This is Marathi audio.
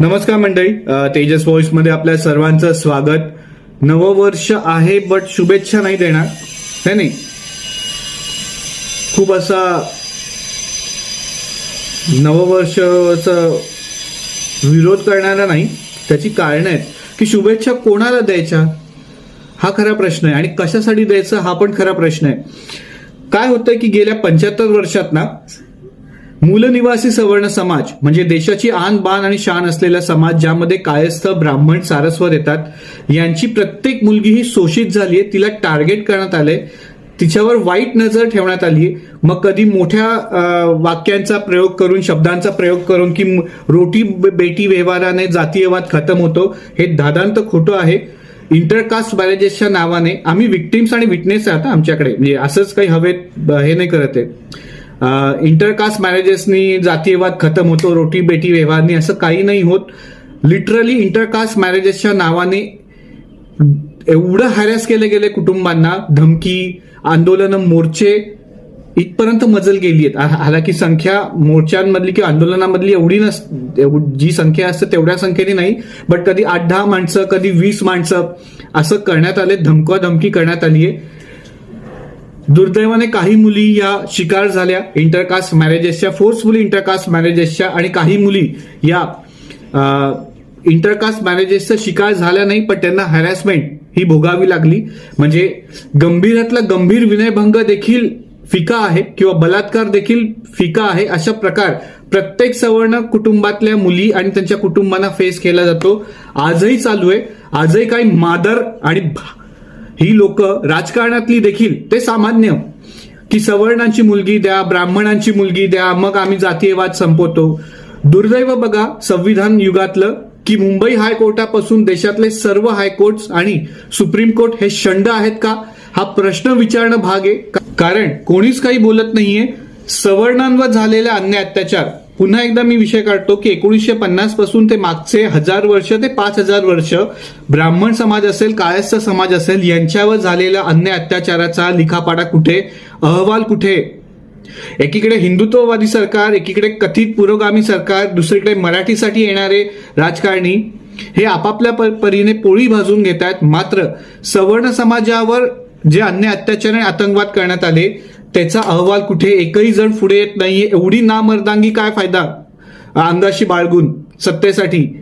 नमस्कार मंडळी तेजस वॉइसमध्ये आपल्या सर्वांचं स्वागत. नववर्ष आहे बट शुभेच्छा नाही देणार. है नाही? खूप असा नववर्षाचा विरोध करणारा नाही. त्याची कारण आहेत की शुभेच्छा कोणाला द्यायच्या? हा खरा प्रश्न आहे. आणि कशासाठी द्यायचं? हा पण खरा प्रश्न आहे. काय होतंय की गेल्या पंच्याहत्तर वर्षात ना मूलनिवासी सवर्ण समाज म्हणजे देशाची आन बाण आणि शान असलेला समाज ज्यामध्ये कायस्थ ब्राह्मण सारस्वत येतात यांची प्रत्येक मुलगी ही शोषित झाली आहे तिला टार्गेट करण्यात आलंय तिच्यावर वाईट नजर ठेवण्यात आली आहे. मग कधी मोठ्या वाक्यांचा प्रयोग करून शब्दांचा प्रयोग करून की रोटी बेटी व्यवहाराने जातीयवाद खतम होतो हे दादांत खोटं आहे. इंटरकास्ट मॅरेजेसच्या नावाने आम्ही विक्टिम्स आणि विटनेस राहता आमच्याकडे. म्हणजे असंच काही हवेत हे नाही करत आहे. इंटरकास्ट मॅरेजेसनी जातीयवाद खतम होतो रोटी बेटी व्यवहारनी असं काही नाही होत. लिटरली इंटरकास्ट मॅरेजेसच्या नावाने एवढं हॅरॅस केले गेले कुटुंबांना धमकी आंदोलन मोर्चे इथपर्यंत मजल गेली आहेत. हालाकी संख्या मोर्चांमधली किंवा आंदोलनामधली एवढी नस जी संख्या असते तेवढ्या संख्येने नाही बट कधी आठ दहा माणसं कधी वीस माणसं असं करण्यात आले धमका धमकी करण्यात आली आहे दुर्दैवाने काही मुली या शिकार झाल्या. इंटरकास्ट मॅरेजेसच्या फोर्सफुली इंटरकास्ट मॅरेजेसच्या आणि काही मुली या इंटरकास्ट मॅरेजेसचा शिकार झाल्या नाही पण त्यांना हॅरॅसमेंट ही भोगावी लागली. म्हणजे गंभीरातला गंभीर विनयभंग देखील फिका आहे किंवा बलात्कार देखील फिका आहे अशा प्रकार प्रत्येक सवर्ण कुटुंबातल्या मुली आणि त्यांच्या कुटुंबांना फेस केला जातो. आजही चालू आहे. आजही काही मादर आणि भा- ही लोक राजकारणातली देखील ते सामान्य. की सवर्णांची मुलगी द्या ब्राह्मणांची मुलगी द्या मग आम्ही जातीयवाद संपवतो. दुर्दैव बघा संविधान युगातलं की मुंबई हायकोर्टापासून देशातले सर्व हायकोर्ट्स आणि सुप्रीम कोर्ट हे शंड आहेत का? हा प्रश्न विचारणं भाग आहे. कारण कोणीच काही बोलत नाहीये. सवर्णांवर झालेले अन्याय अत्याचार पुन्हा एकदा मी विषय काढतो की एकोणीसशे पन्नासपासून ते मागचे हजार वर्ष ते पाच हजार वर्ष ब्राह्मण समाज असेल कायस्थ समाज असेल यांच्यावर झालेल्या अन्याय अत्याचाराचा लिखापाडा कुठे अहवाल कुठे? एकीकडे हिंदुत्ववादी सरकार एकीकडे कथित पुरोगामी सरकार दुसरीकडे मराठीसाठी येणारे राजकारणी हे आपापल्या परीने पोळी भाजून घेत आहेत मात्र सवर्ण समाजावर जे अन्य अत्याचार आणि आतंकवाद करण्यात आले त्याचा अहवाल कुठे? एकही जण पुढे येत नाहीये. एवढी नामर्दांगी काय फायदा? अंगाशी बाळगून सत्तेसाठी.